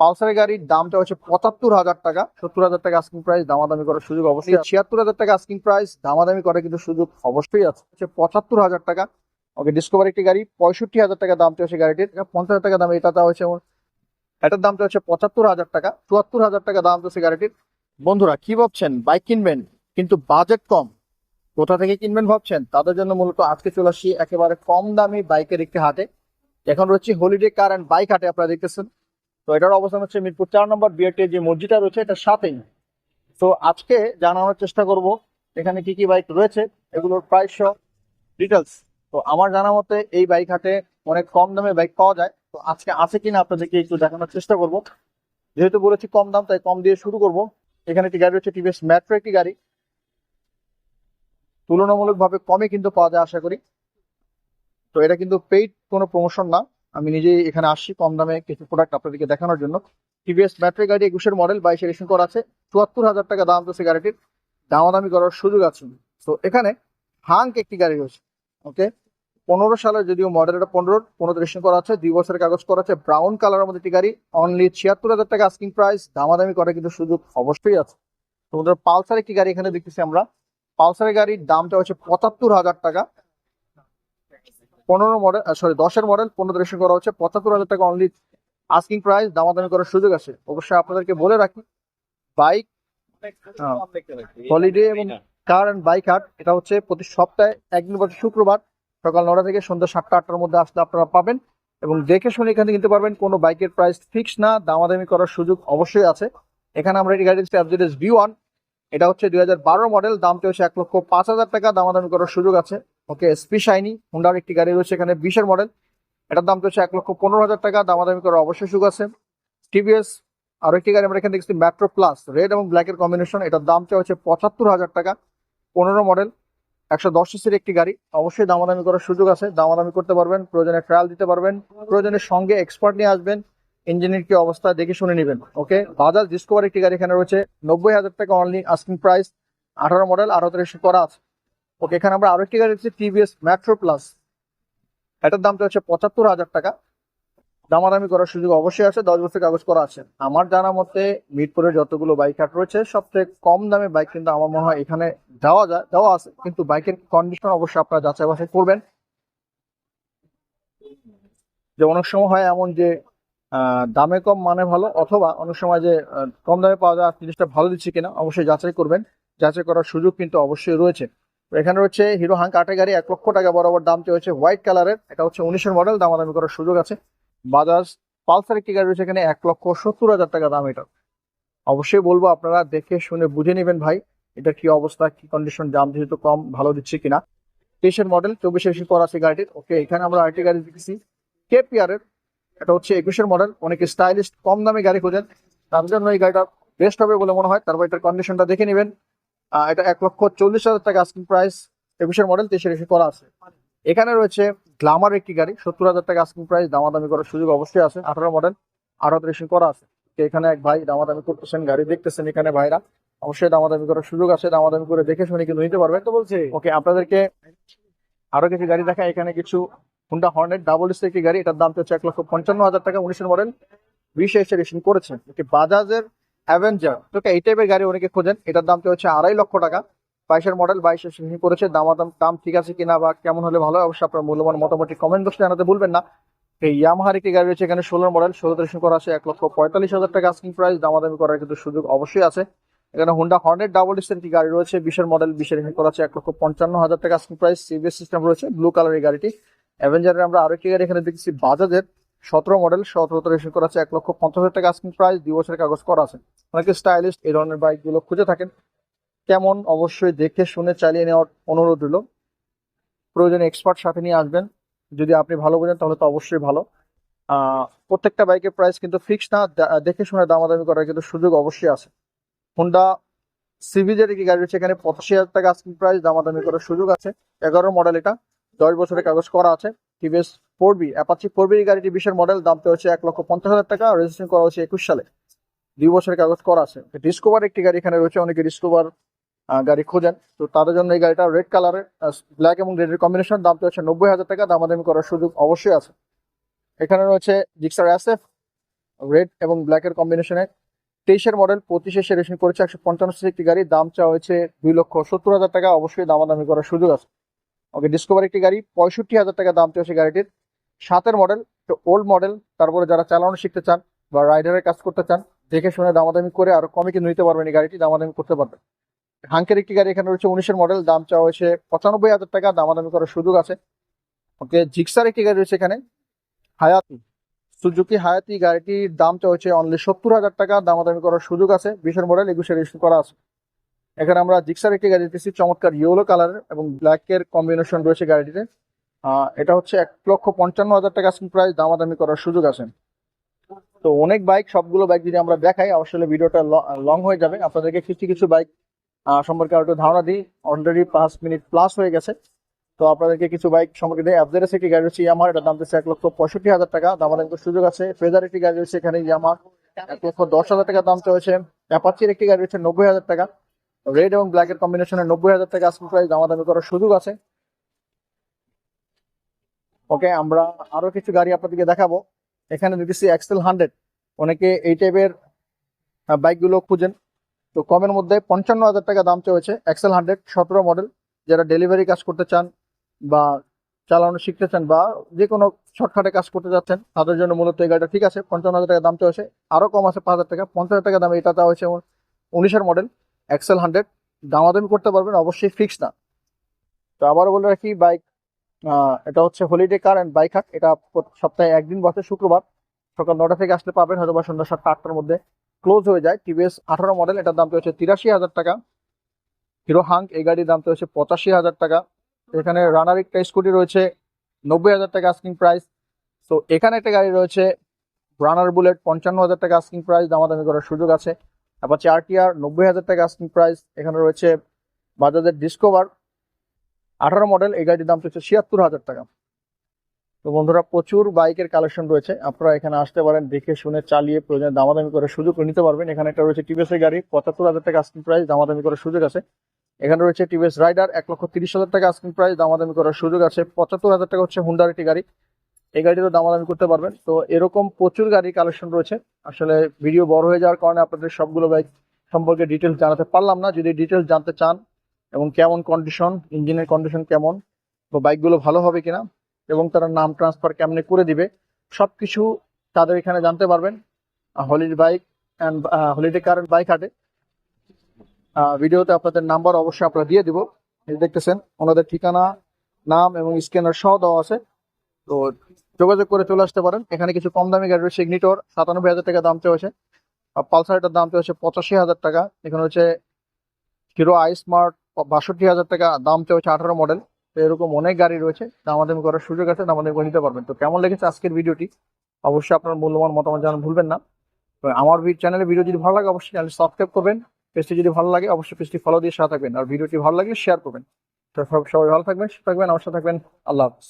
পালসারের গাড়ির দামটা হচ্ছে পঁচাত্তর হাজার টাকা। সত্তর হাজার টাকা আস্কিং প্রাইস দামাদামি করার সুযোগ অবশ্যই ছিয়াত্তর হাজার টাকা আস্কিং প্রাইস দামাদামি করার কিন্তু সুযোগ অবশ্যই আছে। হচ্ছে পঁচাত্তর হাজার টাকা। ওকে ডিসকভার একটি গাড়ি, পঁয়ষট্টি হাজার টাকা দামটা হচ্ছে গাড়িটির। পঞ্চাশ হাজার টাকা দাম, এটা হচ্ছে এটার দামটা হচ্ছে পঁচাত্তর হাজার টাকা। চুয়াত্তর হাজার টাকা দাম হচ্ছে গাড়িটির। বন্ধুরা, কি ভাবছেন? বাইক কিনবেন, কিন্তু বাজেট কম। কোথা থেকে কিনবেন ভাবছেন? তাদের জন্য মূলত আজকে চলে আসি একেবারে কম দামি বাইকের একটি হাটে। এখন রয়েছে হলিডে কার অ্যান্ড বাইক হাটে, আপনারা দেখতেছেন। তো এটার অবস্থান হচ্ছে মিরপুর চার নম্বর বিআরটি যে মসজিদটা রয়েছে এটার সাথেই তো আজকে জানানোর চেষ্টা করব, এখানে কি কি বাইক রয়েছে, এগুলোর প্রাইস সহ ডিটেলস তো আমার জানা মতে এই বাইক হাটে অনেক কম দামে বাইক পাওয়া যায়। তো আজকে আছে কিনা আপনাদেরকে একটু দেখানোর চেষ্টা করব। যেহেতু বলেছি কম দাম, তাই কম দিয়ে শুরু করব। এখানে একটি গাড়ি রয়েছে টিভিএস ম্যাট্রো একটি গাড়ি। তুলনামূলকভাবে কমে কিন্তু পাওয়া যায়, আশা করি। তো এটা কিন্তু পেইড কোনো প্রমোশন না। আমি নিজেই এখানে আসছি কম দামে কিছু প্রোডাক্ট আপনাদেরকে দেখানোর জন্য। টিভিএস ব্যাটারি গাড়ি একুশের মডেল বাইশে রেশন করা আছে। চুয়াত্তর হাজার টাকা দাম তো গাড়িটির দামাদামি করার সুযোগ আছে। তো এখানে হাঙ্ক একটি গাড়ি রয়েছে ওকে পনেরো সালের যদিও মডেল এটা পনেরো পনেরো রেশন করা আছে, দুই বছরের কাগজ করা আছে ব্রাউন কালারের মধ্যে একটি গাড়ি অনলি ছিয়াত্তর হাজার টাকা আস্কিং প্রাইস দামাদামি করার কিন্তু সুযোগ অবশ্যই আছে। তোমাদের পালসার একটি গাড়ি এখানে দেখতেছি আমরা। পালসারের গাড়ির দামটা হচ্ছে পঁচাত্তর হাজার টাকা। পনেরো মডেল সরি দশের মডেল পনেরো রেশন করা হচ্ছে। পঁচাত্তর হাজার টাকা অনলি আস্কিং প্রাইস দামাদামি করার সুযোগ আছে। অবশ্যই আপনাদেরকে বলে রাখি বাইক হলিডে এবং কার অ্যান্ড বাইক হাট এটা হচ্ছে প্রতি সপ্তাহে একদিন বছর শুক্রবার সকাল নটা থেকে সন্ধ্যা সাতটা, আটটার মধ্যে আসলে আপনারা পাবেন। এবং দেখে শুনে এখানে কিনতে পারবেন, কোনো বাইকের প্রাইস ফিক্স না, দামাদামি করার সুযোগ অবশ্যই আছে। এখানে আমরা এই গাড়ি অ্যাভজেডেস ভি ওয়ান এটা হচ্ছে দুই হাজার বারো মডেল দামটা হচ্ছে এক লক্ষ পাঁচ হাজার টাকা, দামাদামি করার সুযোগ আছে। ওকে এসপি শাইনি হুন্ডার একটি গাড়ি রয়েছে এখানে, বিশের মডেল এটার দাম হচ্ছে এক লক্ষ পনেরো হাজার টাকা, দামাদামি করার অবশ্যই সুযোগ আছে। টিভিএস আরও একটি গাড়ি আমরা এখানে দেখছি মেট্রো প্লাস রেড এবং ব্ল্যাকের কম্বিনেশন এটার দামটা হচ্ছে পঁচাত্তর হাজার টাকা, পনেরো মডেল একশো দশ সিসির একটি গাড়ি। অবশ্যই দামাদামি করার সুযোগ আছে, দামাদামি করতে পারবেন, প্রয়োজনে ট্রায়াল দিতে পারবেন প্রয়োজনের সঙ্গে এক্সপার্ট নিয়ে আসবেন ইঞ্জিনের কি অবস্থা দেখে শুনে নেবেন, ওকে? বাজাজ ডিসকভার একটি গাড়ি এখানে রয়েছে, নব্বই হাজার টাকা অনলি আস্কিং প্রাইস আঠারো মডেল আরও করা আছে। ওকে এখানে আমরা আরও একটি গাড়ি টিভিএস মেট্রো প্লাস এটার দামটা হচ্ছে পঁচাত্তর হাজার টাকা। দামাদামি করার সুযোগ অবশ্যই আছে, দশ বছর কাগজ করা আছে। আমার জানা মতে মিরপুরে যতগুলো বাইক হাট রয়েছে সবথেকে কম দামে বাইক কিন্তু আমার মনে হয় এখানে দেওয়া যায় দেওয়া আছে। কিন্তু বাইকের কন্ডিশন অবশ্যই আপনারা যাচাই বাছাই করবেন। যে অনেক সময় হয় এমন যে দামে কম মানে ভালো, অথবা অনেক সময় যে কম দামে পাওয়া যায় জিনিসটা ভালো দিচ্ছে কিনা, অবশ্যই যাচাই করবেন। যাচাই করার সুযোগ কিন্তু অবশ্যই রয়েছে। এখানে রয়েছে হিরো হাঙ্ক আটে গাড়ি এক লক্ষ টাকা বরাবর দামটি হচ্ছে হোয়াইট কালারের। এটা হচ্ছে উনিশের মডেল, দামাদামি করার সুযোগ আছে। বাজাজ পালসার একটি গাড়ি রয়েছে এখানে, এক লক্ষ সত্তর হাজার টাকা দাম এটা। অবশ্যই বলব আপনারা দেখে শুনে বুঝে নেবেন ভাই, এটা কি অবস্থা, কি কন্ডিশন দাম যেহেতু কম, ভালো দিচ্ছে কিনা। তেইশের মডেল, চব্বিশে এসে করা আছে গাড়িটির। ওকে, এখানে আমরা আরেকটি গাড়ি দেখেছি কেপিআর এর এটা হচ্ছে একুশের মডেল, অনেকে স্টাইলিশ কম দামে গাড়ি খোঁজেন। তার জন্য এই গাড়িটা বেস্ট হবে বলে মনে হয়, তারপর এটার কন্ডিশনটা দেখে নেবেন। এটা এক লক্ষ চল্লিশ হাজার টাকা আস্কিং প্রাইস একুশের মডেল তেইশে এসে করা আছে। এখানে রয়েছে গ্লামার একটি গাড়ি সত্তর হাজার টাকা আস্কিং প্রাইস দামাদামি করার সুযোগ অবশ্যই আছে। আঠারো মডেল আরও রেশন করা আছে। এখানে এক ভাই দামাদামি করতেছেন গাড়ি দেখতেছেন এখানে ভাইরা। অবশ্যই দামাদামি করার সুযোগ আছে দামাদামি করে দেখে শুনে কিন্তু নিতে পারবেন। তো বলছে। ওকে আপনাদেরকে আরও কিছু গাড়ি দেখা এখানে কিছু হুন্ডা হর্নেট ডাবল ডিস্ক একটি গাড়ি এটার দাম হচ্ছে এক লক্ষ পঞ্চান্ন হাজার টাকা উনিশের মডেল বিশে এসে রেশন করেছে এটি বাজাজের অ্যাভেঞ্জার তো এই টাইপের গাড়ি অনেকে খোঁজেন। এটার দামটা হচ্ছে আড়াই লক্ষ টাকা? বাইশের মডেল বাইশে রেশন করেছে দামাদাম দাম ঠিক আছে কিনা বা কেমন হলে ভালো অবশ্যই আপনার মূল্যবান মোটামুটি কমেন্ট বক্সে জানাতে ভুলবেন না। এই ইয়ামাহার একটি গাড়ি রয়েছে এখানে ষোলোর মডেল ষোলো রেশন করা আছে এক লক্ষ পঁয়তাল্লিশ হাজার টাকা আস্কিং প্রাইস দামাদামি করার কিন্তু সুযোগ অবশ্যই আছে। এখানে হোন্ডা হর্নেট ডাবল ডিস্কের একটি গাড়ি রয়েছে, বিশের মডেল বিশের করা আছে এক লক্ষ পঞ্চান্ন হাজার টাকা আস্কিং প্রাইস সিবিএস সিস্টেম রয়েছে ব্লু কালার এই গাড়িটি। অ্যাভেঞ্জারের আমরা আরেকটি গাড়ি এখানে দেখছি বাজাজের সতেরো মডেল সতেরো রেশন করা আছে এক লক্ষ পঞ্চাশ হাজার টাকা আস্কিং প্রাইস দুই বছরের কাগজ করা আছে। অনেকে স্টাইলিস্ট এই ধরনের বাইকগুলো খুঁজে থাকেন। কেমন? অবশ্যই দেখে শুনে চালিয়ে নেওয়ার অনুরোধ রইল। প্রয়োজনে এক্সপার্ট সাথে নিয়ে আসবেন। যদি আপনি ভালো বোঝেন তাহলে তো অবশ্যই ভালো। প্রত্যেকটা বাইকের প্রাইস কিন্তু ফিক্স না। দেখে শুনে দামাদামি করার কিন্তু সুযোগ অবশ্যই আছে। হোন্ডা সিভিজের একটি গাড়ি রয়েছে এখানে পঁচাশি হাজার টাকা আস্কিং প্রাইস দামাদামি করার সুযোগ আছে। এগারো মডেল এটা। দশ বছরের কাগজ করা আছে। TVS four V Apache four V গাড়িটি বিশের মডেল দামটা হচ্ছে এক লক্ষ পঞ্চাশ হাজার টাকা। রেজিস্ট্রেশন করা হচ্ছে একুশ সালে। দুই বছরের কাগজ করা আছে। ডিসকভার একটি গাড়ি এখানে রয়েছে, অনেকে ডিসকভার গাড়ি খোঁজেন। তো তাদের জন্য এই গাড়িটা রেড কালারের ব্ল্যাক এবং রেডের কম্বিনেশন দামটা হচ্ছে নব্বই হাজার টাকা, দামাদামি করার সুযোগ অবশ্যই আছে। এখানে রয়েছে জিক্সার এসএফ রেড এবং ব্ল্যাকের কম্বিনেশনে তেইশের মডেল পঁচিশে সে রেশন করেছে, একশো পঞ্চান্ন একটি গাড়ি, দাম চাওয়া হয়েছে দুই লক্ষ সত্তর হাজার টাকা, অবশ্যই দামাদামি করার সুযোগ আছে। ওকে ডিসকভার একটি গাড়ি, পঁয়ষট্টি হাজার টাকা দাম চাওয়া গাড়িটির। সাতের মডেল তো ওল্ড মডেল তারপরে যারা চালানো শিখতে চান বা রাইডারের কাজ করতে চান দেখে শুনে দামাদামি করে আরও কমে কিন্তু নিতে পারবেন এই গাড়িটি, দামাদামি করতে পারবেন। হাঙ্কের একটি গাড়ি এখানে রয়েছে উনিশের মডেল দাম চাওয়া হয়েছে পঁচানব্বই হাজার টাকা, দামাদামি করার সুযোগ আছে। ওকে জিক্সার একটি গাড়ি রয়েছে এখানে। হায়াতি সুজুকি হায়াতি গাড়িটির দাম চাওয়া হয়েছে অনলি সত্তর হাজার টাকা, দামাদামি করার সুযোগ আছে, বিশের মডেল একুশে রেজিস্ট্রেশন করা আছে। এখানে আমরা জিক্সার একটি গাড়ি দেখতেছি, চমৎকার ইয়েলো কালারের এবং ব্ল্যাকের কম্বিনেশন রয়েছে গাড়িটিতে। এটা হচ্ছে এক লক্ষ পঞ্চান্ন হাজার টাকা প্রাইস দামাদামি করার সুযোগ আছে। তো অনেক বাইক সবগুলো বাইক যদি আমরা দেখাই আসলে ভিডিওটা লং হয়ে যাবে। আপনাদেরকে কিছু কিছু বাইক সম্পর্কে আরও একটু ধারণা দিই। অলরেডি পাঁচ মিনিট প্লাস হয়ে গেছে। তো আপনাদেরকে কিছু বাইক সম্পর্কে দিই। অ্যাভারেজ একটি গাড়ি রয়েছে ইয়ামার এটার দাম দিচ্ছে এক লক্ষ পঁয়ষট্টি হাজার টাকা। দামাদামি করার সুযোগ আছে। ফেজার একটি গাড়ি রয়েছে এখানে ইয়ামার এক লক্ষ দশ হাজার টাকা দাম চলেছে। অ্যাপাচির একটি গাড়ি রয়েছে, নব্বই হাজার টাকা। রেড এবং ব্ল্যাকের কম্বিনেশনে নব্বই হাজার টাকা আজকের প্রাইস দামাদামি করার সুযোগ আছে। ওকে আমরা আরও কিছু গাড়ি আপনাদেরকে দেখাবো। এখানে দেখতেছি এক্সেল হান্ড্রেড অনেকে এই টাইপের বাইকগুলো খুঁজেন। তো কমের মধ্যে পঞ্চান্ন হাজার টাকা দাম চলেছে এক্সেল হান্ড্রেড সতেরো মডেল যারা ডেলিভারি কাজ করতে চান বা চালানো শিখতে চান বা যে কোনো শর্টকাটে কাজ করতে যাচ্ছেন, তাদের জন্য মূলত এই গাড়িটা ঠিক আছে। পঞ্চান্ন হাজার টাকা দাম চলেছে। আরও কম আছে পাঁচ হাজার টাকা। পঞ্চাশ হাজার টাকা দামে এটা দেওয়া হয়েছে উনিশের মডেল এক্সেল হান্ড্রেড দামাদামি করতে পারবেন, অবশ্যই ফিক্স না। তো আবারও বলে রাখি বাইক এটা হচ্ছে হলিডে কার অ্যান্ড বাইক হাট এটা সপ্তাহে একদিন বসে, শুক্রবার। সকাল নটা থেকে আসলে পাবেন হয়তো বা সন্ধ্যা সাতটা, আটটার মধ্যে। ক্লোজ হয়ে যায়। টিভিএস আঠারো মডেল এটার দাম হচ্ছে তিরাশি হাজার টাকা। হিরো হাঙ্ক এই গাড়ির দাম হচ্ছে পঁচাশি হাজার টাকা। এখানে রানার একটা স্কুটি রয়েছে, নব্বই হাজার টাকা আস্কিং প্রাইস তো এখানে একটা গাড়ি রয়েছে রানার বুলেট পঞ্চান্ন হাজার টাকা আস্কিং প্রাইস দামাদামি করার সুযোগ আছে। তারপর আর টিআর নব্বই হাজার টাকা আস্কিং প্রাইস এখানে রয়েছে বাজাজের ডিসকভার আঠারো মডেল এই গাড়ির দাম হচ্ছে ছিয়াত্তর হাজার টাকা। তো বন্ধুরা, প্রচুর বাইকের কালেকশন রয়েছে। আপনারা এখানে আসতে পারেন, দেখে শুনে, চালিয়ে, প্রয়োজনে দামাদামি করে সুযোগ নিতে পারবেন। এখানে একটা রয়েছে টিভিএস এর গাড়ি, পঁচাত্তর হাজার টাকা আস্কিং প্রাইস দামাদামি করার সুযোগ আছে। এখানে রয়েছে টিভিএস রাইডার এক লক্ষ তিরিশ হাজার টাকা আস্কিং প্রাইস দামাদামি করার সুযোগ আছে। পঁচাত্তর হাজার টাকা হচ্ছে হুন্ডার একটি গাড়ি। এই গাড়িরও দামাদামি করতে পারবেন। তো এরকম প্রচুর গাড়ি কালেকশন রয়েছে। আসলে ভিডিও বড় হয়ে যাওয়ার কারণে আপনাদের সবগুলো বাইক সম্পর্কে ডিটেলস জানাতে পারলাম না। যদি ডিটেলস জানতে চান এবং কেমন কন্ডিশন ইঞ্জিনের কন্ডিশন কেমন, বা বাইকগুলো ভালো হবে কিনা, এবং তারা নাম ট্রান্সফার কেমনে করে দিবে, সবকিছু তাদের এখানে জানতে পারবেন। Holiday bike and holiday car bike হাটে। ভিডিওতে আপনাদের নাম্বার অবশ্যই আপনারা দিয়ে দিব। দেখতেছেন, ওনাদের ঠিকানা, নাম এবং স্ক্যানার সহ দেওয়া আছে। তো যোগাযোগ করে চলে আসতে পারেন। এখানে কিছু কম দামি গাড়ি রয়েছে ইগনিটর সাতানব্বই হাজার টাকা দাম চলেছে। আর পালসারটার দাম চলেছে পঁচাশি হাজার টাকা। এখানে হচ্ছে হিরো আই স্মার্ট বাষট্টি হাজার টাকা দাম চলেছে আঠারো মডেল তো এরকম অনেক গাড়ি রয়েছে দামাদামি করার সুযোগ আছে দামাদামি করে নিতে পারবেন। তো কেমন লেগেছে আজকের ভিডিওটি? অবশ্যই আপনার মূল্যবান মতামত জানান ভুলবেন না। আমার চ্যানেলে ভিডিও যদি ভালো লাগে, অবশ্যই চ্যানেল সাবস্ক্রাইব করবেন। পেজটি যদি ভালো লাগে, অবশ্যই পেজটি ফলো দিয়ে সাথে থাকবেন। আর ভিডিওটি ভালো লাগলে শেয়ার করবেন। তো সবাই ভালো থাকবেন থাকবেন, আমার সাথে থাকবেন। আল্লাহ হাফিজ।